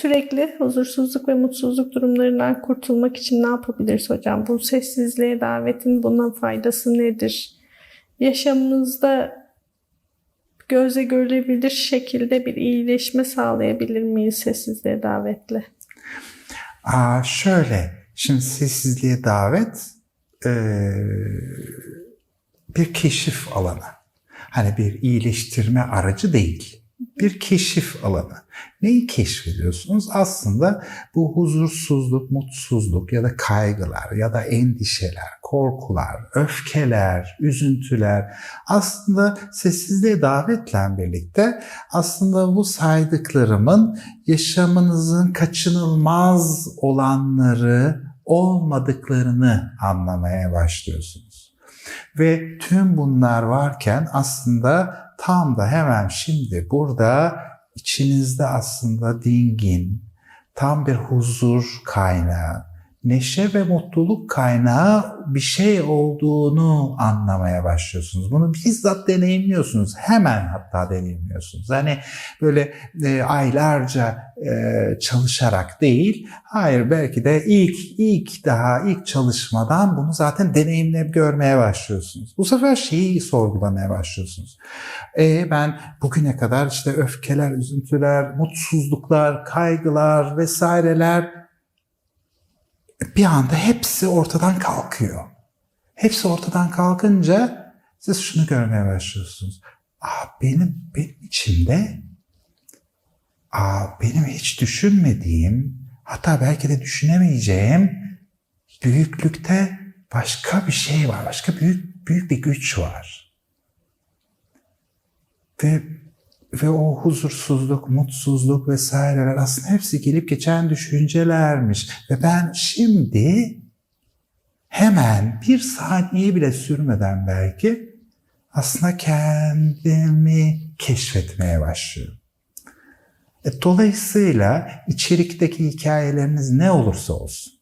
Sürekli huzursuzluk ve mutsuzluk durumlarından kurtulmak için ne yapabiliriz hocam? Bu sessizliğe davetin buna faydası nedir? Yaşamımızda gözle görülebilir şekilde bir iyileşme sağlayabilir miyiz sessizliğe davetle? Aa, şöyle, şimdi sessizliğe davet eee, bir keşif alanı. Hani bir iyileştirme aracı değil. Bir keşif alanı. Neyi keşfediyorsunuz? Aslında bu huzursuzluk, mutsuzluk ya da kaygılar ya da endişeler, korkular, öfkeler, üzüntüler aslında sessizliğe davetle birlikte aslında bu saydıklarımın yaşamınızın kaçınılmaz olanları olmadıklarını anlamaya başlıyorsunuz. Ve tüm bunlar varken aslında tam da hemen şimdi burada içinizde aslında dingin, tam bir huzur kaynağı, neşe ve mutluluk kaynağı bir şey olduğunu anlamaya başlıyorsunuz. Bunu bizzat deneyimliyorsunuz. Hemen hatta deneyimliyorsunuz. Hani böyle e, aylarca e, çalışarak değil, hayır belki de ilk ilk daha ilk çalışmadan bunu zaten deneyimleyip görmeye başlıyorsunuz. Bu sefer şeyi sorgulamaya başlıyorsunuz. E, ben bugüne kadar işte öfkeler, üzüntüler, mutsuzluklar, kaygılar vesaireler bir anda hepsi ortadan kalkıyor. Hepsi ortadan kalkınca siz şunu görmeye başlıyorsunuz. Aa, benim, benim içimde aa, benim hiç düşünmediğim hatta belki de düşünemeyeceğim büyüklükte başka bir şey var. Başka büyük büyük bir güç var. Ve ve o huzursuzluk, mutsuzluk vesaireler aslında hepsi gelip geçen düşüncelermiş. Ve ben şimdi hemen bir saniye bile sürmeden belki aslında kendimi keşfetmeye başlıyorum. E, dolayısıyla içerikteki hikayeleriniz ne olursa olsun,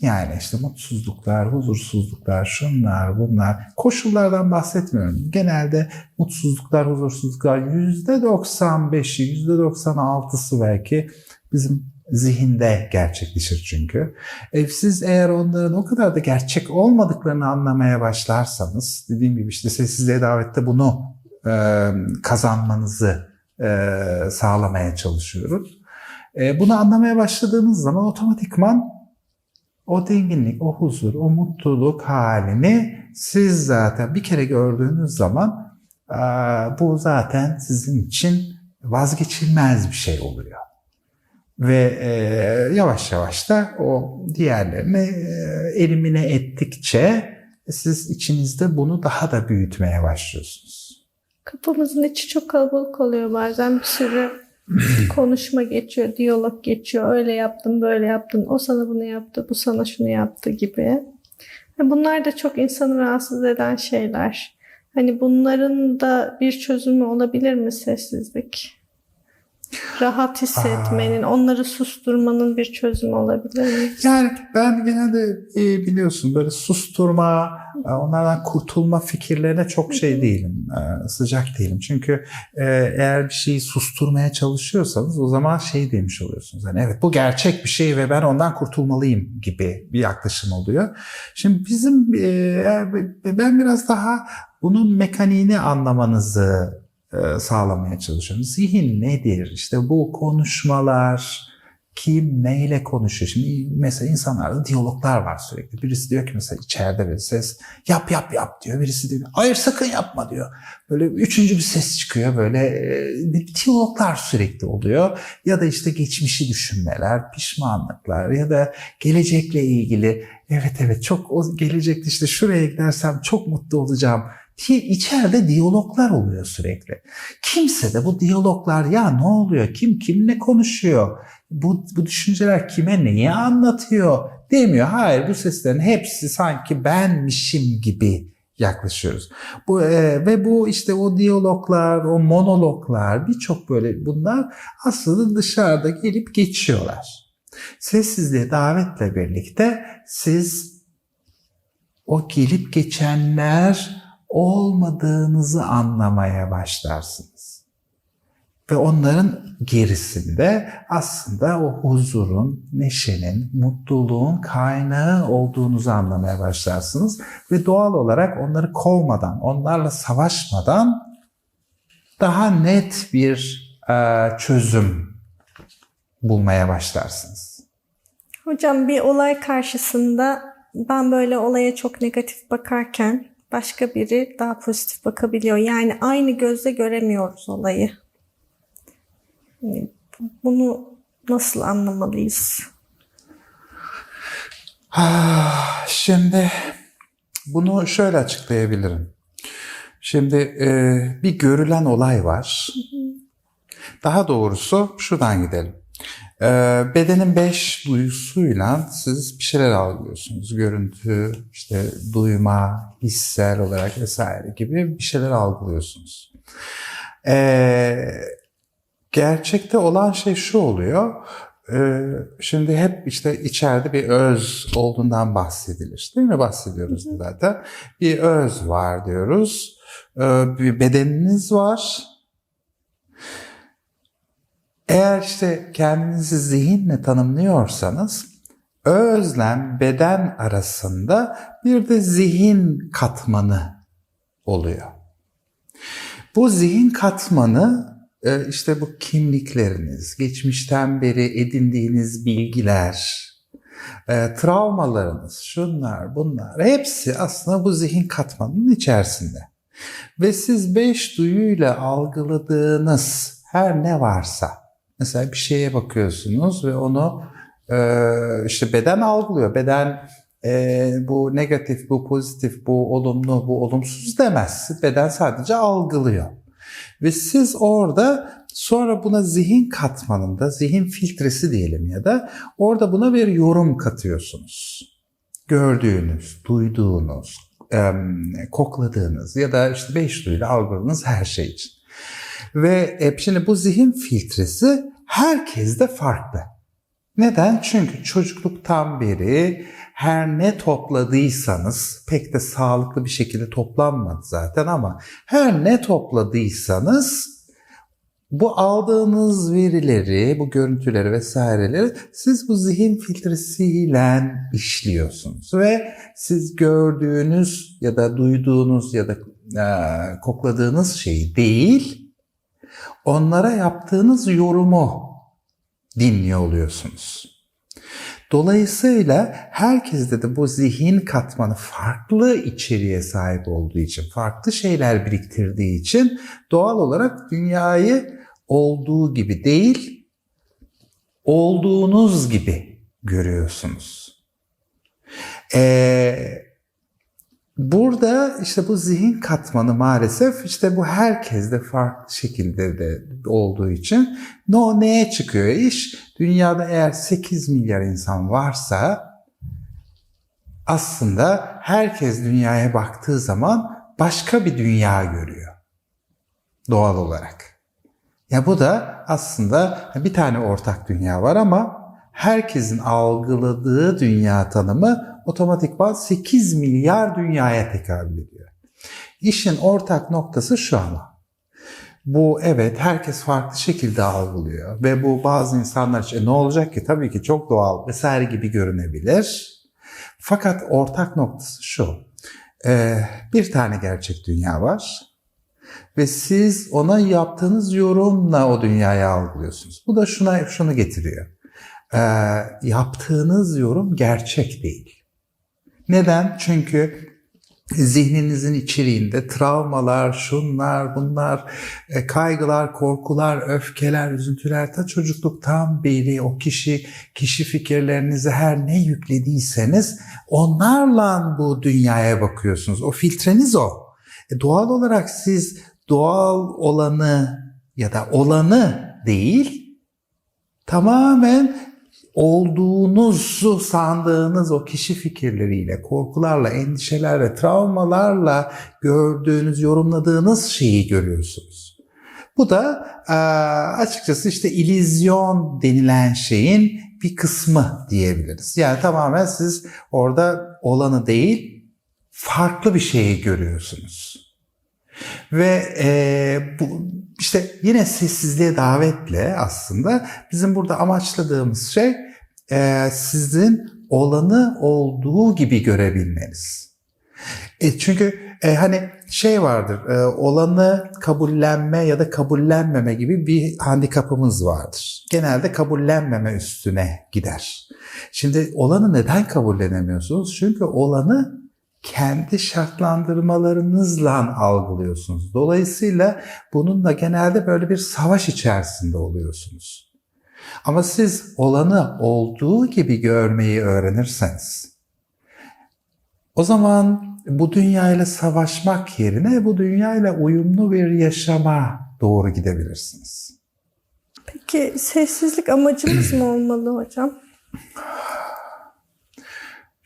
yani işte mutsuzluklar, huzursuzluklar, şunlar, bunlar. Koşullardan bahsetmiyorum. Genelde mutsuzluklar, huzursuzluklar yüzde 95'i, yüzde 96'sı belki bizim zihinde gerçekleşir çünkü. E, eğer onların o kadar da gerçek olmadıklarını anlamaya başlarsanız, dediğim gibi işte sessizliğe davette bunu e, kazanmanızı e, sağlamaya çalışıyoruz. E, bunu anlamaya başladığınız zaman otomatikman o dinginlik, o huzur, o mutluluk halini siz zaten bir kere gördüğünüz zaman bu zaten sizin için vazgeçilmez bir şey oluyor. Ve yavaş yavaş da o diğerlerini elimine ettikçe siz içinizde bunu daha da büyütmeye başlıyorsunuz. Kafamızın içi çok kalabalık oluyor bazen bir sürü konuşma geçiyor, diyalog geçiyor. Öyle yaptın, böyle yaptın. O sana bunu yaptı, bu sana şunu yaptı gibi. Bunlar da çok insanı rahatsız eden şeyler. Hani bunların da bir çözümü olabilir mi sessizlik? Rahat hissetmenin, Aa. onları susturmanın bir çözümü olabilir mi? Yani ben genelde e, biliyorsun böyle susturma, e, onlardan kurtulma fikirlerine çok şey değilim, e, sıcak değilim. Çünkü e, eğer bir şeyi susturmaya çalışıyorsanız o zaman şey demiş oluyorsunuz. Yani evet bu gerçek bir şey ve ben ondan kurtulmalıyım gibi bir yaklaşım oluyor. Şimdi bizim, e, ben biraz daha bunun mekaniğini anlamanızı sağlamaya çalışıyorum. Zihin nedir? İşte bu konuşmalar, kim neyle konuşuyor? Şimdi mesela insanlarda diyaloglar var sürekli. Birisi diyor ki mesela içeride bir ses yap yap yap diyor. Birisi diyor hayır sakın yapma diyor. Böyle üçüncü bir ses çıkıyor böyle e, diyaloglar sürekli oluyor. Ya da işte geçmişi düşünmeler, pişmanlıklar ya da gelecekle ilgili evet evet çok o gelecekte işte şuraya gidersem çok mutlu olacağım ki içeride diyaloglar oluyor sürekli. Kimse de bu diyaloglar ya ne oluyor, kim kimle konuşuyor, bu, bu düşünceler kime neyi anlatıyor demiyor. Hayır bu seslerin hepsi sanki benmişim gibi yaklaşıyoruz. Bu e, ve bu işte o diyaloglar, o monologlar birçok böyle bunlar aslında dışarıda gelip geçiyorlar. Sessizliğe davetle birlikte siz o gelip geçenler olmadığınızı anlamaya başlarsınız. Ve onların gerisinde aslında o huzurun, neşenin, mutluluğun kaynağı olduğunuzu anlamaya başlarsınız. Ve doğal olarak onları kovmadan, onlarla savaşmadan daha net bir e, çözüm bulmaya başlarsınız. Hocam bir olay karşısında ben böyle olaya çok negatif bakarken başka biri daha pozitif bakabiliyor. Yani aynı gözle göremiyoruz olayı. Yani Bunu nasıl anlamalıyız? Ah, Şimdi bunu şöyle açıklayabilirim. Şimdi e, bir görülen olay var. Daha doğrusu şuradan gidelim. E, bedenin beş duyusuyla siz bir şeyler algılıyorsunuz. Görüntü, işte duyma, hissel olarak vesaire gibi bir şeyler algılıyorsunuz. E, gerçekte olan şey şu oluyor. Ee, şimdi hep işte içeride bir öz olduğundan bahsedilir. Değil mi? Bahsediyoruz zaten. Bir öz var diyoruz. Ee, bir bedeniniz var. Eğer işte kendinizi zihinle tanımlıyorsanız özlem beden arasında bir de zihin katmanı oluyor. Bu zihin katmanı e, işte bu kimlikleriniz, geçmişten beri edindiğiniz bilgiler, e, travmalarınız, şunlar bunlar hepsi aslında bu zihin katmanının içerisinde. Ve siz beş duyuyla algıladığınız her ne varsa, mesela bir şeye bakıyorsunuz ve onu e, işte beden algılıyor. Beden e, bu negatif, bu pozitif, bu olumlu, bu olumsuz demez. Beden sadece algılıyor. Ve siz orada sonra buna zihin katmanında, zihin filtresi diyelim ya da orada buna bir yorum katıyorsunuz. Gördüğünüz, duyduğunuz, em, kokladığınız ya da işte beş duyuyla algıladığınız her şey için. Ve e, şimdi bu zihin filtresi herkeste farklı. Neden? Çünkü çocukluktan beri her ne topladıysanız pek de sağlıklı bir şekilde toplanmadı zaten ama her ne topladıysanız bu aldığınız verileri, bu görüntüleri vesaireleri siz bu zihin filtresiyle işliyorsunuz ve siz gördüğünüz ya da duyduğunuz ya da e, kokladığınız şeyi değil, onlara yaptığınız yorumu dinliyor oluyorsunuz. Dolayısıyla herkeste de bu zihin katmanı farklı içeriğe sahip olduğu için, farklı şeyler biriktirdiği için doğal olarak dünyayı olduğu gibi değil, olduğunuz gibi görüyorsunuz. Ee, burada işte bu zihin katmanı maalesef işte bu herkeste farklı şekilde de olduğu için no neye çıkıyor iş? Dünyada eğer 8 milyar insan varsa aslında herkes dünyaya baktığı zaman başka bir dünya görüyor. Doğal olarak. Ya bu da aslında bir tane ortak dünya var ama herkesin algıladığı dünya tanımı otomatikman 8 milyar dünyaya tekabül ediyor. İşin ortak noktası şu ama. Bu evet herkes farklı şekilde algılıyor ve bu bazı insanlar için "E, ne olacak ki tabii ki çok doğal vesaire gibi görünebilir. Fakat ortak noktası şu. Ee, bir tane gerçek dünya var ve siz ona yaptığınız yorumla o dünyayı algılıyorsunuz. Bu da şuna şunu getiriyor. Ee, yaptığınız yorum gerçek değil. Neden? Çünkü zihninizin içeriğinde travmalar, şunlar, bunlar, e, kaygılar, korkular, öfkeler, üzüntüler ta çocukluktan beri o kişi, kişi fikirlerinizi her ne yüklediyseniz onlarla bu dünyaya bakıyorsunuz. O filtreniz o. E, doğal olarak siz doğal olanı ya da olanı değil, tamamen olduğunuzu sandığınız o kişi fikirleriyle, korkularla, endişelerle, travmalarla gördüğünüz, yorumladığınız şeyi görüyorsunuz. Bu da e, açıkçası işte ilizyon denilen şeyin bir kısmı diyebiliriz. Yani tamamen siz orada olanı değil, farklı bir şeyi görüyorsunuz. Ve e, bu işte yine sessizliğe davetle aslında bizim burada amaçladığımız şey e, sizin olanı olduğu gibi görebilmeniz. E, çünkü e, hani şey vardır, e, olanı kabullenme ya da kabullenmeme gibi bir handikapımız vardır. Genelde kabullenmeme üstüne gider. Şimdi olanı neden kabullenemiyorsunuz? Çünkü olanı kendi şartlandırmalarınızla algılıyorsunuz. Dolayısıyla bununla genelde böyle bir savaş içerisinde oluyorsunuz. Ama siz olanı olduğu gibi görmeyi öğrenirseniz, o zaman bu dünyayla savaşmak yerine bu dünyayla uyumlu bir yaşama doğru gidebilirsiniz. Peki sessizlik amacımız mı olmalı hocam?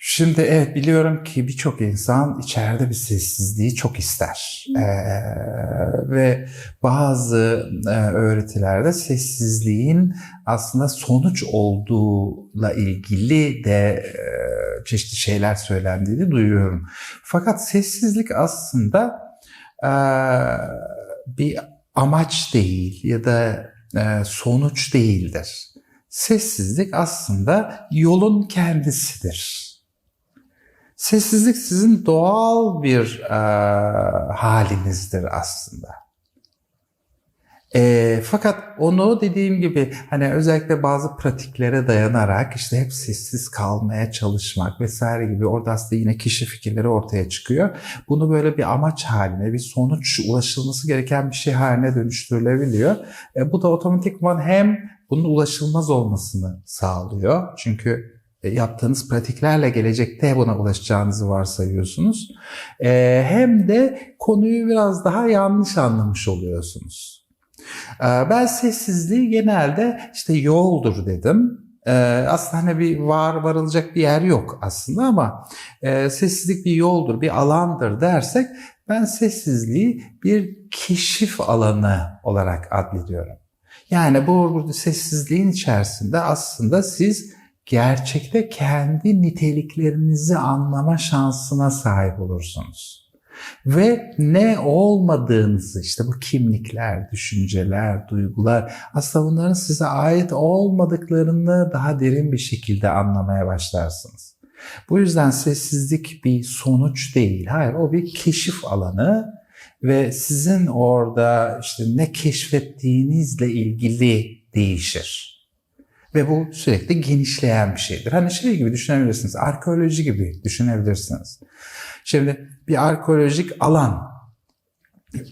Şimdi evet biliyorum ki birçok insan içeride bir sessizliği çok ister. Ee, ve bazı e, öğretilerde sessizliğin aslında sonuç olduğuyla ilgili de e, çeşitli şeyler söylendiğini duyuyorum. Fakat sessizlik aslında e, bir amaç değil ya da e, sonuç değildir. Sessizlik aslında yolun kendisidir. Sessizlik sizin doğal bir e, halinizdir aslında. E, fakat onu dediğim gibi hani özellikle bazı pratiklere dayanarak işte hep sessiz kalmaya çalışmak vesaire gibi orada aslında yine kişi fikirleri ortaya çıkıyor. Bunu böyle bir amaç haline, bir sonuç ulaşılması gereken bir şey haline dönüştürülebiliyor. E, bu da otomatikman hem bunun ulaşılmaz olmasını sağlıyor. Çünkü yaptığınız pratiklerle gelecekte buna ulaşacağınızı varsayıyorsunuz. E, hem de konuyu biraz daha yanlış anlamış oluyorsunuz. E, ben sessizliği genelde işte yoldur dedim. E, aslında hani bir var varılacak bir yer yok aslında ama e, sessizlik bir yoldur, bir alandır dersek ben sessizliği bir keşif alanı olarak adlediyorum. Yani bu sessizliğin içerisinde aslında siz gerçekte kendi niteliklerinizi anlama şansına sahip olursunuz. Ve ne olmadığınızı işte bu kimlikler, düşünceler, duygular aslında bunların size ait olmadıklarını daha derin bir şekilde anlamaya başlarsınız. Bu yüzden sessizlik bir sonuç değil. Hayır o bir keşif alanı ve sizin orada işte ne keşfettiğinizle ilgili değişir. Ve bu sürekli genişleyen bir şeydir. Hani şey gibi düşünebilirsiniz, arkeoloji gibi düşünebilirsiniz. Şimdi bir arkeolojik alan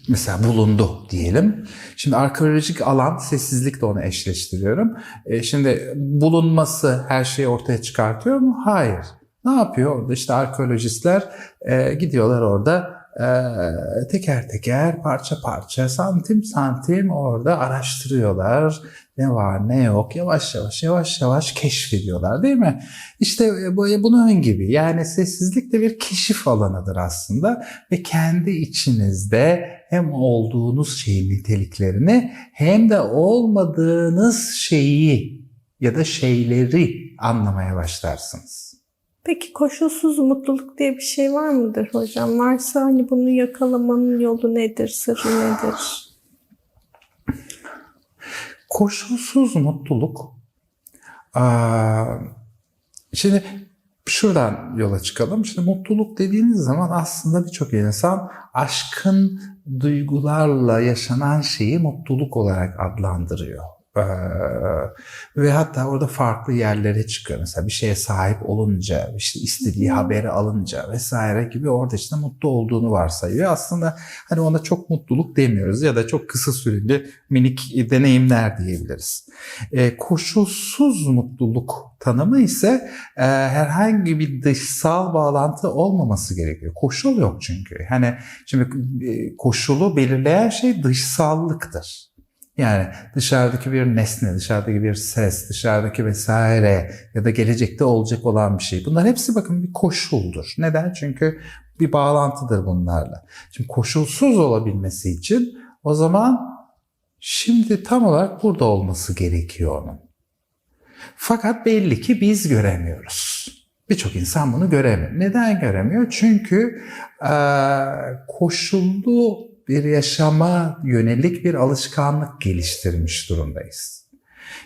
mesela bulundu diyelim. Şimdi arkeolojik alan, sessizlikle onu eşleştiriyorum. E, şimdi bulunması her şeyi ortaya çıkartıyor mu? Hayır. Ne yapıyor? İşte arkeolojistler e, gidiyorlar orada e, teker teker, parça parça, santim santim orada araştırıyorlar. Ne var ne yok yavaş yavaş yavaş yavaş keşfediyorlar değil mi? İşte e, bu bunun gibi yani sessizlik de bir keşif alanıdır aslında ve kendi içinizde hem olduğunuz şeyin niteliklerini hem de olmadığınız şeyi ya da şeyleri anlamaya başlarsınız. Peki koşulsuz mutluluk diye bir şey var mıdır hocam? Varsa hani bunu yakalamanın yolu nedir, sırrı nedir? Koşulsuz mutluluk. Şimdi şuradan yola çıkalım. Şimdi mutluluk dediğiniz zaman aslında birçok insan aşkın duygularla yaşanan şeyi mutluluk olarak adlandırıyor. Ee, ve hatta orada farklı yerlere çıkıyor. Mesela bir şeye sahip olunca, işte istediği haberi alınca vesaire gibi orada işte mutlu olduğunu varsayıyor. Aslında hani ona çok mutluluk demiyoruz ya da çok kısa süreli minik deneyimler diyebiliriz. Ee, koşulsuz mutluluk tanımı ise e, herhangi bir dışsal bağlantı olmaması gerekiyor. Koşul yok çünkü. Hani şimdi e, koşulu belirleyen şey dışsallıktır. Yani dışarıdaki bir nesne, dışarıdaki bir ses, dışarıdaki vesaire ya da gelecekte olacak olan bir şey. Bunlar hepsi bakın bir koşuldur. Neden? Çünkü bir bağlantıdır bunlarla. Şimdi koşulsuz olabilmesi için o zaman şimdi tam olarak burada olması gerekiyor onun. Fakat belli ki biz göremiyoruz. Birçok insan bunu göremiyor. Neden göremiyor? Çünkü e, koşullu bir yaşama yönelik bir alışkanlık geliştirmiş durumdayız.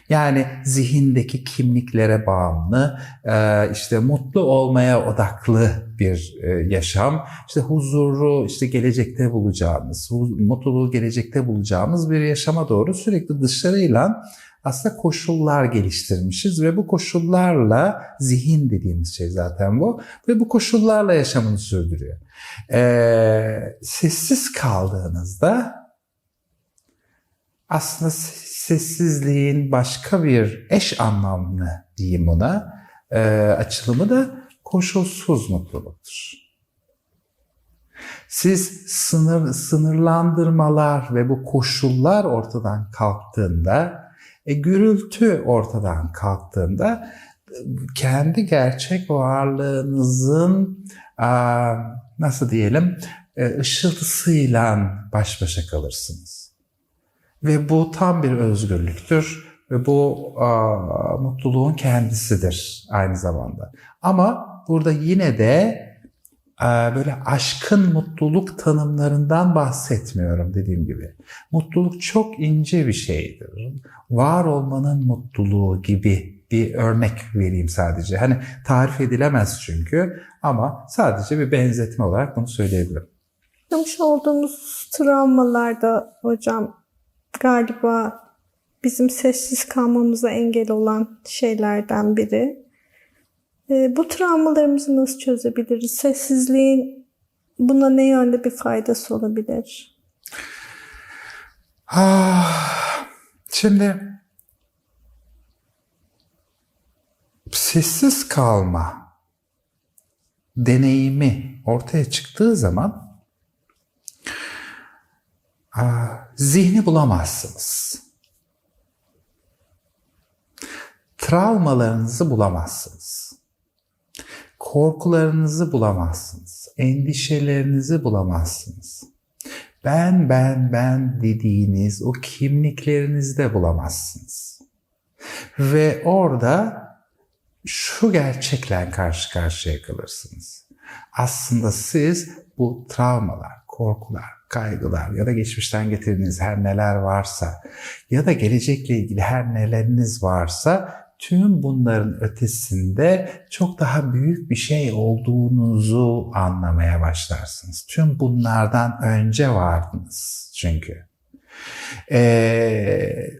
Yani zihindeki kimliklere bağımlı, e, işte mutlu olmaya odaklı bir e, yaşam, işte huzuru işte gelecekte bulacağımız, mutluluğu gelecekte bulacağımız bir yaşama doğru sürekli dışarıyla aslında koşullar geliştirmişiz ve bu koşullarla zihin dediğimiz şey zaten bu ve bu koşullarla yaşamını sürdürüyor. Ee, sessiz kaldığınızda aslında se- sessizliğin başka bir eş anlamlı diyeyim ona e, açılımı da koşulsuz mutluluktur. Siz sınır sınırlandırmalar ve bu koşullar ortadan kalktığında, e, gürültü ortadan kalktığında e, kendi gerçek varlığınızın aa, nasıl diyelim e, ışıltısıyla baş başa kalırsınız. Ve bu tam bir özgürlüktür ve bu aa, mutluluğun kendisidir aynı zamanda. Ama burada yine de böyle aşkın mutluluk tanımlarından bahsetmiyorum dediğim gibi. Mutluluk çok ince bir şeydir. Var olmanın mutluluğu gibi bir örnek vereyim sadece. Hani tarif edilemez çünkü ama sadece bir benzetme olarak bunu söyleyebilirim. Yaşamış olduğumuz travmalarda hocam galiba bizim sessiz kalmamıza engel olan şeylerden biri. Ee, bu travmalarımızı nasıl çözebiliriz? Sessizliğin buna ne yönde bir faydası olabilir? Ah, şimdi sessiz kalma deneyimi ortaya çıktığı zaman ah, zihni bulamazsınız. Travmalarınızı bulamazsınız. Korkularınızı bulamazsınız. Endişelerinizi bulamazsınız ben ben ben dediğiniz o kimliklerinizi de bulamazsınız. Ve orada şu gerçekle karşı karşıya kalırsınız. Aslında siz bu travmalar, korkular, kaygılar ya da geçmişten getirdiğiniz her neler varsa ya da gelecekle ilgili her neleriniz varsa tüm bunların ötesinde çok daha büyük bir şey olduğunuzu anlamaya başlarsınız. Tüm bunlardan önce vardınız çünkü. Ee,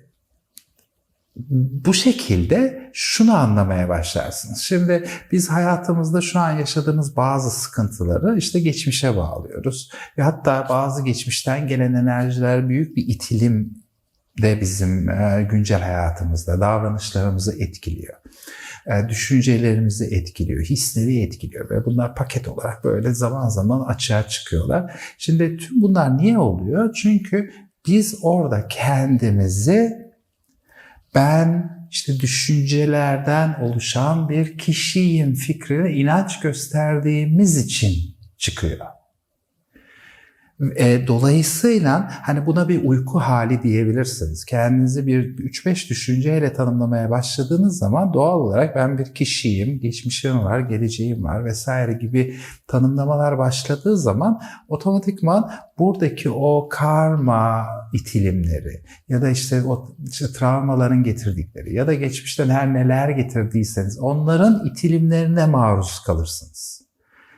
bu şekilde şunu anlamaya başlarsınız. Şimdi biz hayatımızda şu an yaşadığımız bazı sıkıntıları işte geçmişe bağlıyoruz. Hatta bazı geçmişten gelen enerjiler büyük bir itilim de bizim e, güncel hayatımızda davranışlarımızı etkiliyor. E, düşüncelerimizi etkiliyor, hisleri etkiliyor ve bunlar paket olarak böyle zaman zaman açığa çıkıyorlar. Şimdi tüm bunlar niye oluyor? Çünkü biz orada kendimizi ben işte düşüncelerden oluşan bir kişiyim fikrine inanç gösterdiğimiz için çıkıyor. E, dolayısıyla hani buna bir uyku hali diyebilirsiniz. Kendinizi bir 3-5 düşünceyle tanımlamaya başladığınız zaman doğal olarak ben bir kişiyim, geçmişim var, geleceğim var vesaire gibi tanımlamalar başladığı zaman otomatikman buradaki o karma itilimleri ya da işte o işte travmaların getirdikleri ya da geçmişten her neler getirdiyseniz onların itilimlerine maruz kalırsınız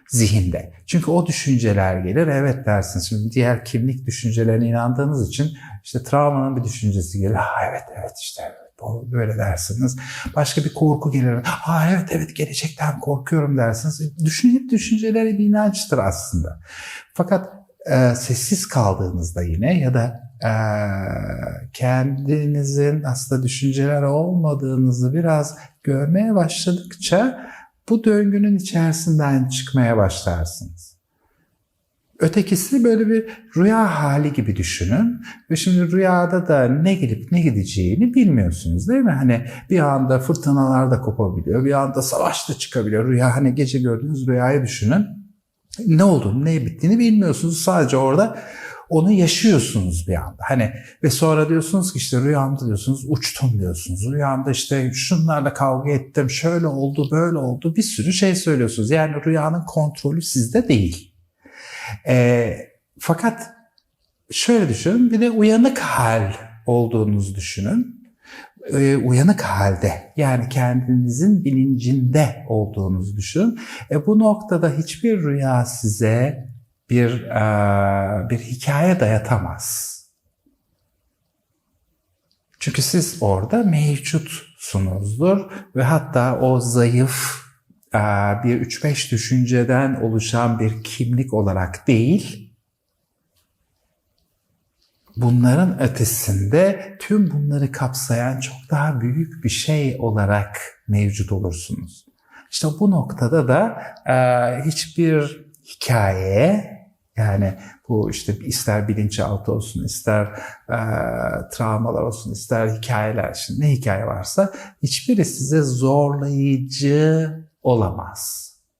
zihinde. Çünkü o düşünceler gelir evet dersiniz. Şimdi diğer kimlik düşüncelerine inandığınız için işte travmanın bir düşüncesi gelir. Ha evet evet işte böyle dersiniz. Başka bir korku gelir. Ha evet evet gelecekten korkuyorum dersiniz. Düşünüp düşünceleri bir inançtır aslında. Fakat e, sessiz kaldığınızda yine ya da e, kendinizin aslında düşünceler olmadığınızı biraz görmeye başladıkça bu döngünün içerisinden çıkmaya başlarsınız. Ötekisi böyle bir rüya hali gibi düşünün. Ve şimdi rüyada da ne gelip ne gideceğini bilmiyorsunuz değil mi? Hani bir anda fırtınalar da kopabiliyor. Bir anda savaş da çıkabiliyor. Rüya hani gece gördüğünüz rüyayı düşünün. Ne olduğunu, ne bittiğini bilmiyorsunuz. Sadece orada onu yaşıyorsunuz bir anda. Hani ve sonra diyorsunuz ki işte rüyamda diyorsunuz uçtum diyorsunuz. Rüyamda işte şunlarla kavga ettim, şöyle oldu, böyle oldu. Bir sürü şey söylüyorsunuz. Yani rüyanın kontrolü sizde değil. E, fakat şöyle düşünün bir de uyanık hal olduğunuzu düşünün. Uyanık halde yani kendinizin bilincinde olduğunuzu düşünün. E, bu noktada hiçbir rüya size bir e, bir hikaye dayatamaz. Çünkü siz orada mevcutsunuzdur ve hatta o zayıf e, bir 3-5 düşünceden oluşan bir kimlik olarak değil, bunların ötesinde tüm bunları kapsayan çok daha büyük bir şey olarak mevcut olursunuz. İşte bu noktada da e, hiçbir hikaye yani bu işte ister bilinçaltı olsun, ister e, travmalar olsun, ister hikayeler, şimdi ne hikaye varsa hiçbiri size zorlayıcı olamaz.